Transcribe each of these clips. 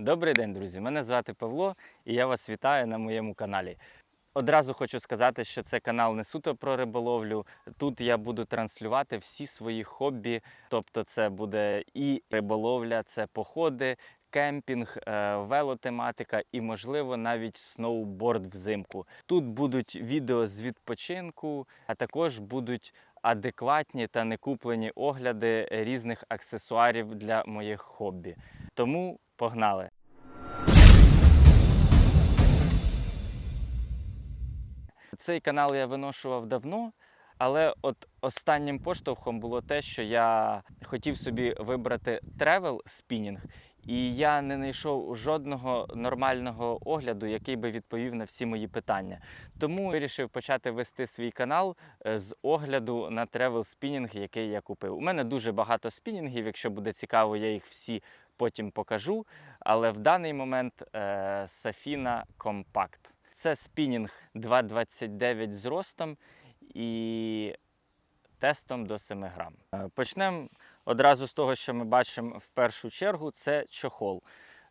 Добрий день, друзі! Мене звати Павло і я вас вітаю на моєму каналі. Одразу хочу сказати, що це канал не суто про риболовлю. Тут я буду транслювати всі свої хобі. Тобто, це буде і риболовля, це походи, кемпінг, е, велотематика і, можливо, навіть сноуборд взимку. Тут будуть відео з відпочинку, а також будуть адекватні та некуплені огляди різних аксесуарів для моїх хобі. Тому погнали! Цей канал я виношував давно, але от останнім поштовхом було те, що я хотів собі вибрати тревел спінінг, і я не знайшов жодного нормального огляду, який би відповів на всі мої питання. Тому вирішив почати вести свій канал е, з огляду на тревел спінінг, який я купив. У мене дуже багато спінінгів. Якщо буде цікаво, я їх всі потім покажу. Але в даний момент е, Safina Compact. Це спінінг 2,29 з ростом і тестом до 7 грам. Е, Почнемо одразу з того, що ми бачимо в першу чергу, це чохол.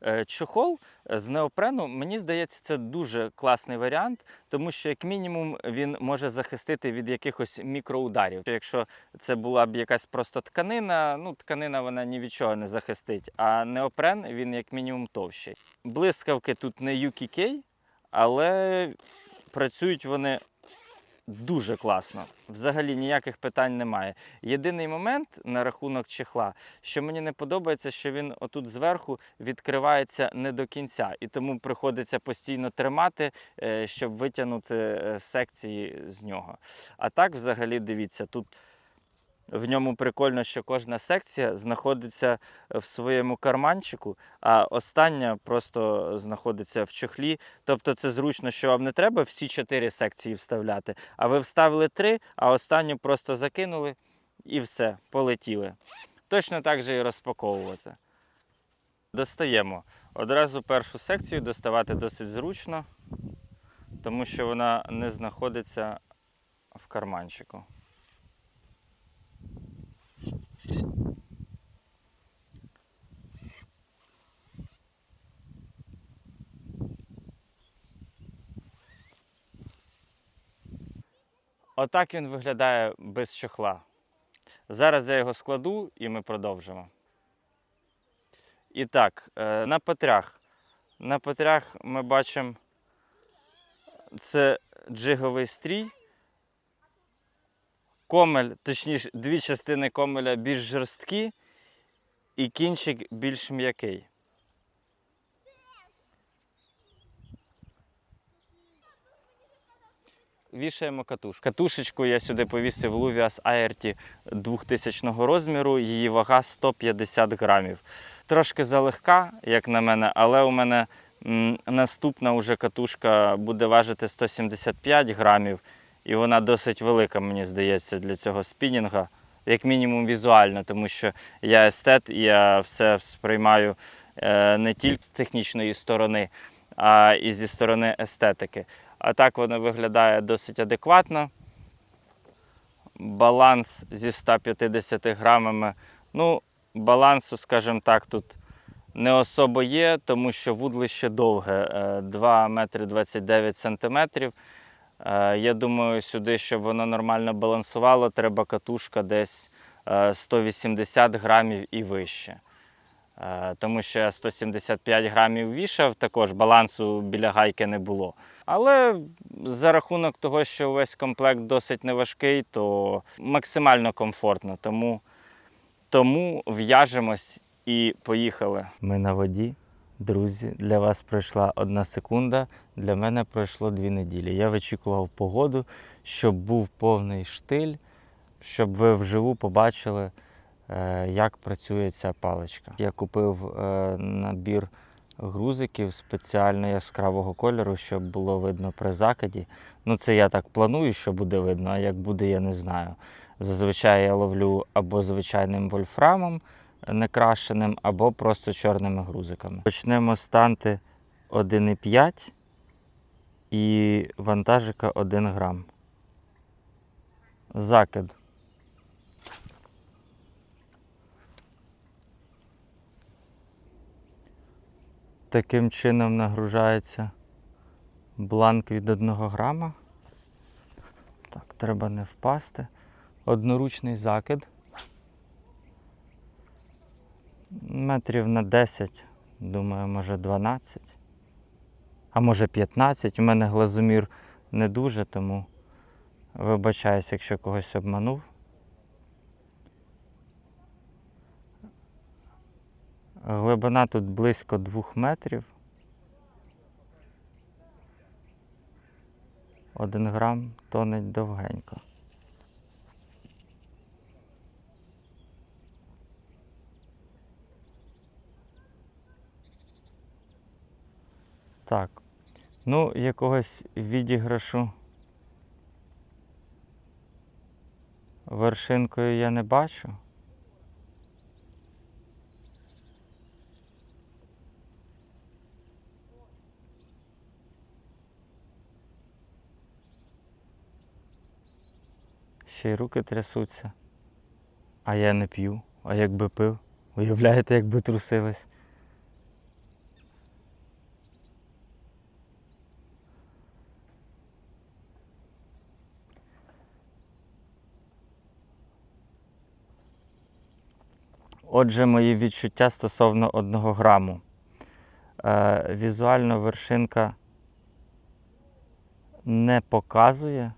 Е, Чохол з неопрену, мені здається, це дуже класний варіант, тому що, як мінімум, він може захистити від якихось мікроударів. Якщо це була б якась просто тканина, ну тканина вона ні від чого не захистить, а неопрен він як мінімум товщий. Блискавки тут не UKK, але працюють вони дуже класно. Взагалі ніяких питань немає. Єдиний момент на рахунок чехла, що мені не подобається, що він отут зверху відкривається не до кінця, і тому приходиться постійно тримати, е, щоб витягнути е, секції з нього. А так, взагалі, дивіться, тут. В ньому прикольно, що кожна секція знаходиться в своєму карманчику, а остання просто знаходиться в чохлі. Тобто це зручно, що вам не треба всі чотири секції вставляти, а ви вставили три, а останню просто закинули і все, полетіли. Точно так же і розпаковувати. Достаємо. Одразу першу секцію доставати досить зручно, тому що вона не знаходиться в карманчику. Отак він виглядає без чохла. Зараз я його складу і ми продовжимо. І так, е, на петрях. На петрях ми бачимо це джиговий стрій. Комель, точніше, дві частини комеля більш жорсткі, і кінчик більш м'який. Вішаємо катушку. Катушечку я сюди повісив Luvias Aerti 2000 розміру, її вага 150 грамів. Трошки залегка, як на мене, але у мене наступна уже катушка буде важити 175 грамів, і вона досить велика, мені здається, для цього спінінга. Як мінімум візуально, тому що я естет, і я все сприймаю е, не тільки з технічної сторони, а і зі сторони естетики. А так воно виглядає досить адекватно. Баланс зі 150 грамами. Ну, балансу, скажімо так, тут не особо є, тому що вудлище довге е, 2 метри 29 сантиметрів. Е, Я думаю, сюди, щоб воно нормально балансувало, треба катушка десь е, 180 грамів і вище. Е, Тому що я 175 грамів вішав, також балансу біля гайки не було. Але за рахунок того, що весь комплект досить неважкий, то максимально комфортно. Тому, тому в'яжемось і поїхали. Ми на воді. Друзі, для вас пройшла одна секунда, для мене пройшло дві неділі. Я вичікував погоду, щоб був повний штиль, щоб ви вживу побачили, е, як працює ця паличка. Я купив е, набір грузиків спеціально яскравого кольору, щоб було видно при закиді. Ну, це я так планую, що буде видно, а як буде, я не знаю. Зазвичай я ловлю або звичайним вольфрамом некрашеним, або просто чорними грузиками. Почнемо з танти 1,5 і вантажика 1 грам. Закид. таким чином нагружається бланк від 1 грама. Так, треба не впасти. Одноручний закид. Метрів на 10, думаю, може 12. А може 15. У мене глазомір не дуже, тому вибачаюсь, якщо когось обманув. Глибина тут близько 2 метрів. Один грам тонеть довгенько. Так. Ну, якогось відіграшу вершинкою я не бачу. Ще й руки трясуться. А я не п'ю. А якби пив? Уявляєте, якби трусились? Отже, мої відчуття стосовно одного граму. Е, візуально вершинка не показує.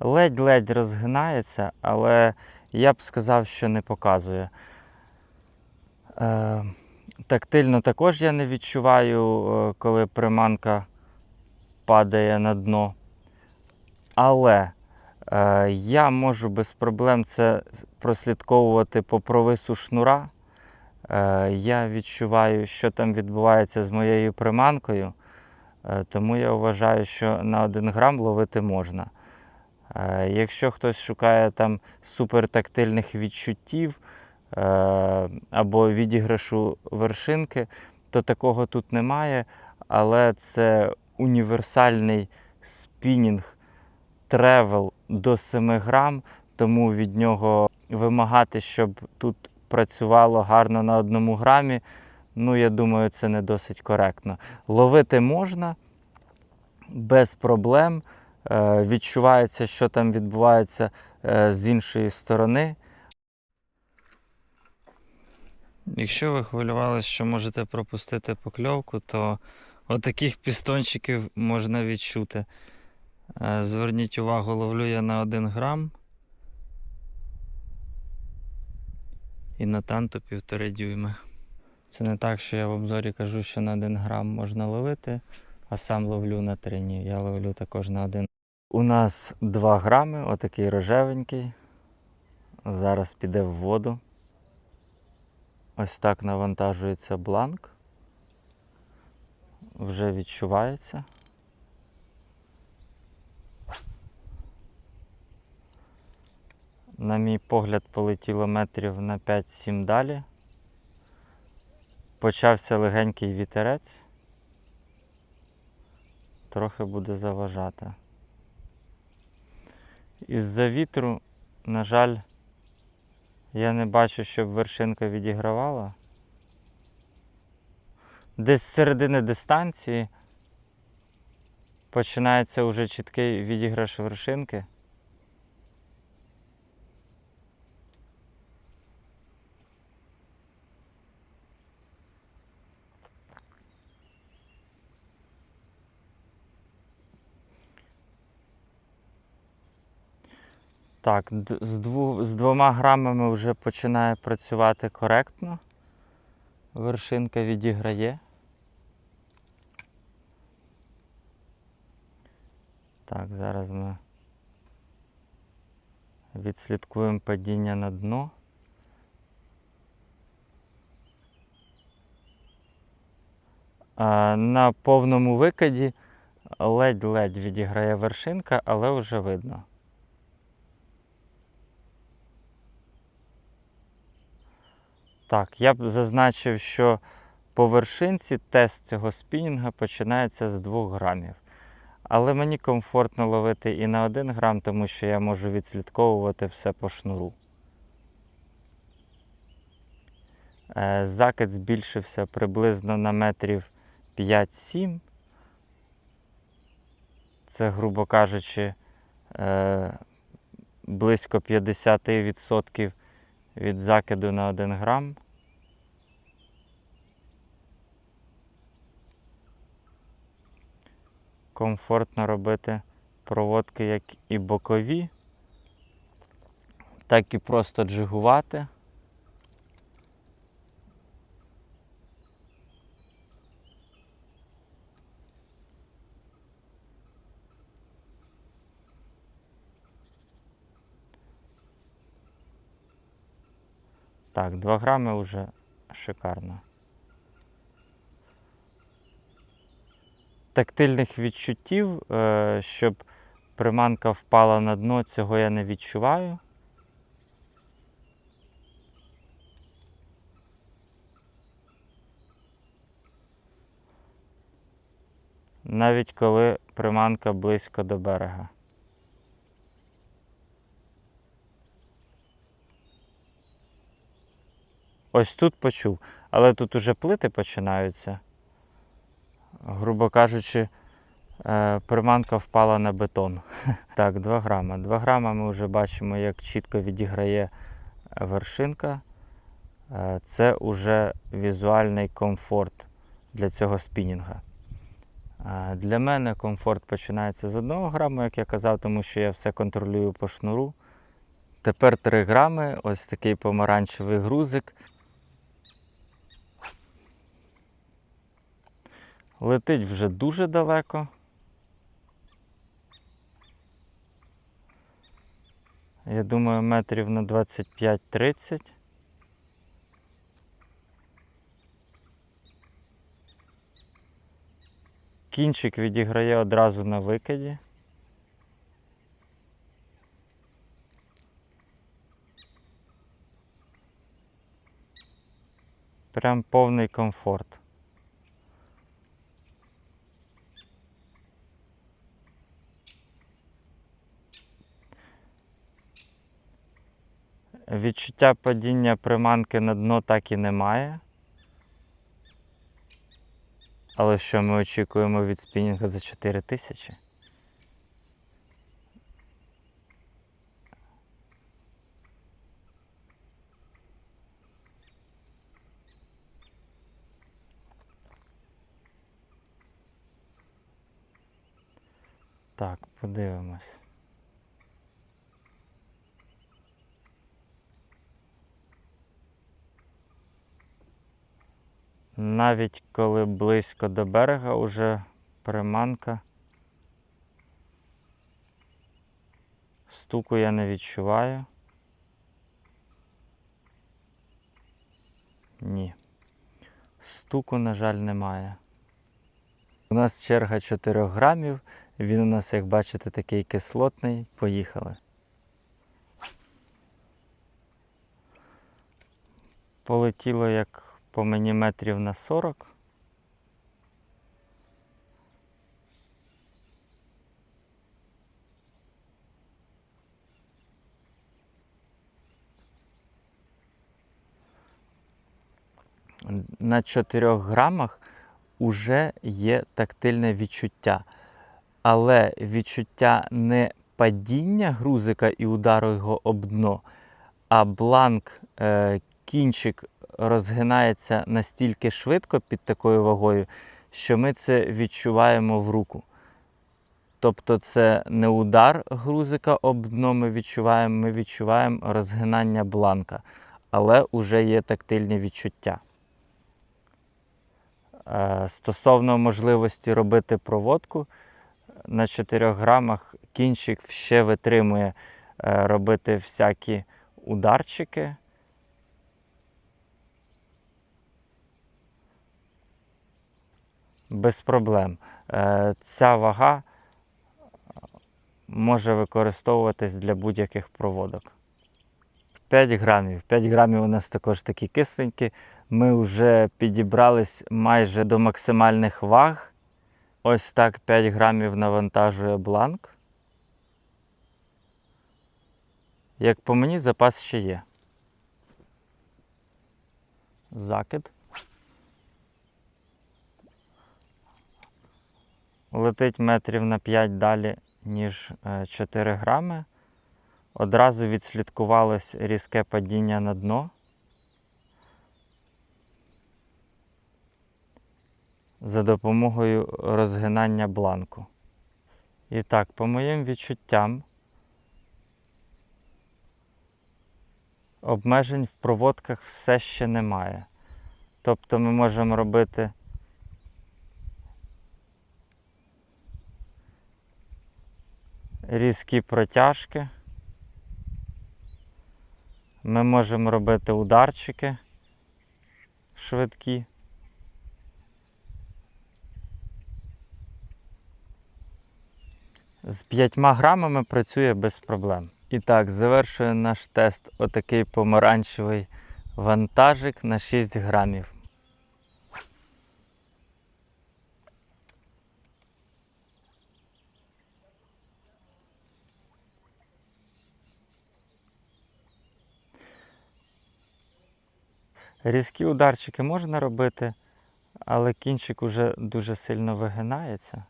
Ледь-ледь розгинається, але я б сказав, що не показує. Е, тактильно також я не відчуваю, е, коли приманка падає на дно. Але е, я можу без проблем це прослідковувати по провису шнура. Е, я відчуваю, що там відбувається з моєю приманкою, е, тому я вважаю, що на 1 грам ловити можна. Е, Якщо хтось шукає там супертактильних відчуттів або відіграшу вершинки, то такого тут немає, але це універсальний спінінг тревел до 7 грам, тому від нього вимагати, щоб тут працювало гарно на одному грамі, ну я думаю, це не досить коректно. Ловити можна без проблем. Е, Відчувається, що там відбувається е, з іншої сторони. Якщо ви хвилювалися, що можете пропустити покльовку, то отаких пістончиків можна відчути. Е, Зверніть увагу, ловлю я на 1 грам. І на танту півтори дюйми. Це не так, що я в обзорі кажу, що на 1 грам можна ловити, а сам ловлю на 3 ні. Я ловлю також на 1. У нас 2 грами, отакий рожевенький. Зараз піде в воду. Ось так навантажується бланк. Вже відчувається. На мій погляд, полетіло метрів на 5-7 далі. Почався легенький вітерець. Трохи буде заважати. Із-за вітру, на жаль, я не бачу, щоб вершинка відігравала. Десь з середини дистанції починається уже чіткий відіграш вершинки. Так, з, дву, з двома грамами вже починає працювати коректно. Вершинка відіграє. Так, зараз ми відслідкуємо падіння на дно. На повному викиді ледь-ледь відіграє вершинка, але вже видно. Так, я б зазначив, що по вершинці тест цього спінінга починається з 2 грамів. Але мені комфортно ловити і на 1 грам, тому що я можу відслідковувати все по шнуру. Е, Закид збільшився приблизно на метрів 5-7. Це, грубо кажучи, е, близько 50% від закиду на 1 грам. Комфортно робити проводки як і бокові, так і просто джигувати. Так, 2 грами вже шикарно. Тактильних відчуттів, е, щоб приманка впала на дно, цього я не відчуваю. Навіть коли приманка близько до берега. Ось тут почув, але тут уже плити починаються. Грубо кажучи, е, приманка впала на бетон. Так, 2 грама. 2 грама ми вже бачимо, як чітко відіграє вершинка. Е, Це вже візуальний комфорт для цього спінінга. Е, Для мене комфорт починається з 1 граму, як я казав, тому що я все контролюю по шнуру. Тепер 3 грами, ось такий помаранчевий грузик. Летить вже дуже далеко. Я думаю, метрів на 25-30. Кінчик відіграє одразу на викиді. Прям повний комфорт. Відчуття падіння приманки на дно так і немає. Але що ми очікуємо від спінінга за 4 тисячі? Так, подивимось. Навіть коли близько до берега уже приманка. Стуку я не відчуваю. Ні. Стуку, на жаль, немає. У нас черга 4 грамів. Він у нас, як бачите, такий кислотний. Поїхали. Полетіло як по мені метрів на 40. На 4 грамах уже є тактильне відчуття. Але відчуття не падіння грузика і удару його об дно, а бланк, е, кінчик розгинається настільки швидко під такою вагою, що ми це відчуваємо в руку. Тобто це не удар грузика об дно ми відчуваємо, ми відчуваємо розгинання бланка, але вже є тактильні відчуття. Е, Стосовно можливості робити проводку, на 4 грамах кінчик ще витримує е, робити всякі ударчики. Без проблем. Е, Ця вага може використовуватись для будь-яких проводок. 5 грамів. 5 грамів у нас також такі кисленькі. Ми вже підібрались майже до максимальних ваг. Ось так 5 грамів навантажує бланк. Як по мені, запас ще є. закид. Летить метрів на 5 далі, ніж е, 4 грами. Одразу відслідкувалось різке падіння на дно. За допомогою розгинання бланку. І так, по моїм відчуттям, обмежень в проводках все ще немає. Тобто ми можемо робити різкі протяжки. Ми можемо робити ударчики швидкі. З 5 грамами працює без проблем. І так, завершує наш тест отакий помаранчевий вантажик на 6 грамів. Різкі ударчики можна робити, але кінчик уже дуже сильно вигинається.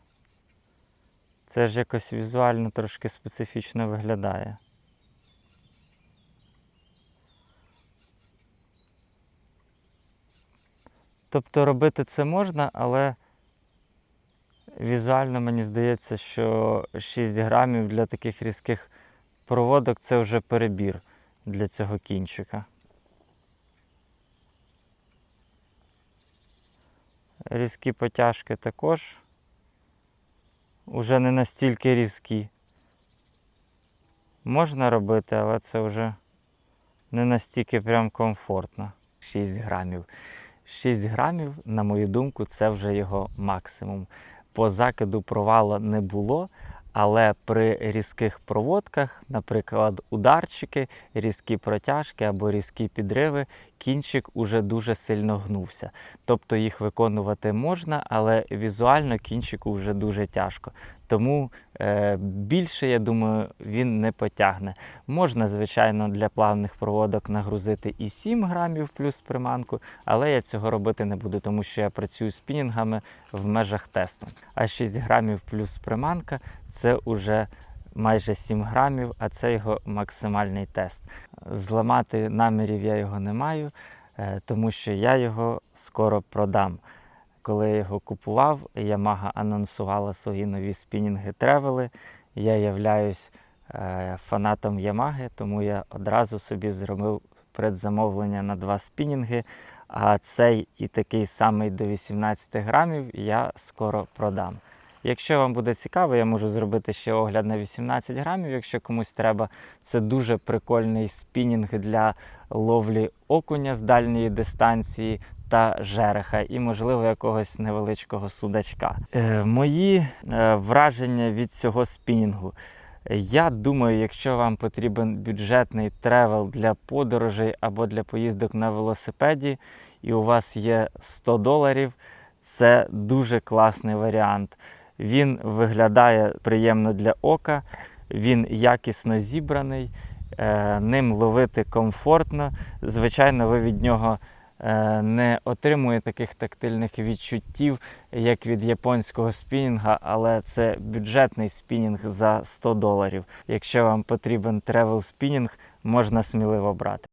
Це ж якось візуально трошки специфічно виглядає. Тобто робити це можна, але візуально мені здається, що 6 грамів для таких різких проводок це вже перебір для цього кінчика. Різкі потяжки також уже не настільки різкі. Можна робити, але це вже не настільки прям комфортно. 6 грамів. 6 грамів, на мою думку, це вже його максимум. По закиду провала не було, але при різких проводках, наприклад, ударчики, різкі протяжки або різкі підриви, кінчик уже дуже сильно гнувся. Тобто їх виконувати можна, але візуально кінчику вже дуже тяжко. Тому е, більше, я думаю, він не потягне. Можна, звичайно, для плавних проводок нагрузити і 7 грамів плюс приманку, але я цього робити не буду, тому що я працюю з пінінгами в межах тесту. А 6 грамів плюс приманка це вже майже 7 грамів, а це його максимальний тест. Зламати намірів я його не маю, е, тому що я його скоро продам. Коли я його купував, Yamaha анонсувала свої нові спінінги тревели. Я являюсь е, фанатом Yamaha, тому я одразу собі зробив предзамовлення на два спінінги. А цей і такий самий до 18 грамів я скоро продам. Якщо вам буде цікаво, я можу зробити ще огляд на 18 грамів, якщо комусь треба. Це дуже прикольний спінінг для ловлі окуня з дальньої дистанції та жереха і, можливо, якогось невеличкого судачка. Е, мої е, враження від цього спінінгу. Я думаю, якщо вам потрібен бюджетний тревел для подорожей або для поїздок на велосипеді, і у вас є 100 доларів, це дуже класний варіант. Він виглядає приємно для ока, він якісно зібраний, е, ним ловити комфортно. Звичайно, ви від нього е, не отримує таких тактильних відчуттів, як від японського спінінга, але це бюджетний спінінг за 100 доларів. Якщо вам потрібен тревел спінінг, можна сміливо брати.